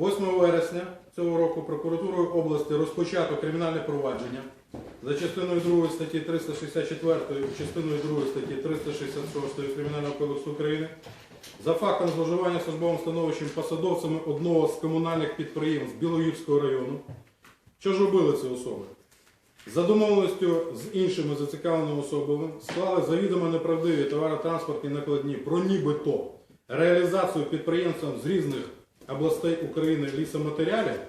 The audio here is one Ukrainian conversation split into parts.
8 вересня цього року прокуратурою області розпочато кримінальне провадження за частиною 2 статті 364, частиною 2 статті 366 Кримінального кодексу України за фактом зловживання службовим становищем посадовцями одного з комунальних підприємств Білогірського району. Що ж робили ці особи? За домовленістю з іншими зацікавленими особами склали завідомо неправдиві товаротранспортні накладні про нібито реалізацію підприємствам з різних областей України лісоматеріалів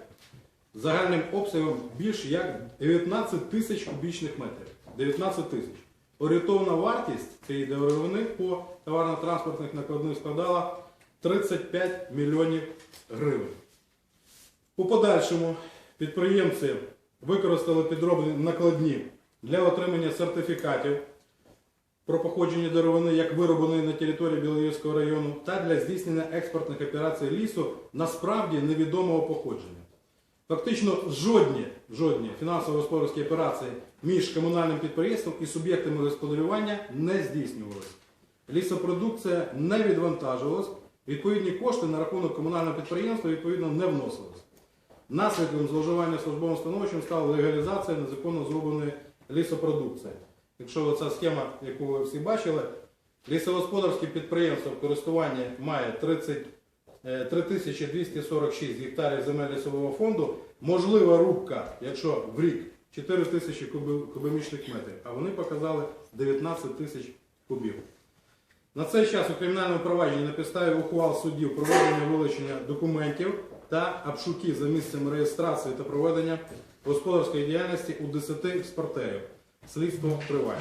загальним обсягом більш як 19 тисяч кубічних метрів. 19 тисяч. Орієнтовна вартість цієї деревини по товарно-транспортних накладних складала 35 мільйонів гривень. У подальшому підприємці використали підроблені накладні для отримання сертифікатів про походження деревини, як виробленої на території Білоївського району, та для здійснення експортних операцій лісу насправді невідомого походження. Фактично жодні, жодні фінансово-господарські операції між комунальним підприємством і суб'єктами господарювання не здійснювалися. Лісопродукція не відвантажувалась, відповідні кошти на рахунок комунального підприємства відповідно не вносились. Наслідком зловживання службовим становищем стала легалізація незаконно зробленої лісопродукції. Якщо оця схема, яку ви всі бачили, лісогосподарське підприємство в користуванні має 30, е, 3246 гектарів земель лісового фонду, можлива рубка, якщо в рік 4 тисячі кубомічних метрів, а вони показали 19 тисяч кубів. На цей час у кримінальному провадженні на підставі ухвал суддів проведення вилучення документів та обшуків за місцем реєстрації та проведення господарської діяльності у 10 експортерів. Слідство триває.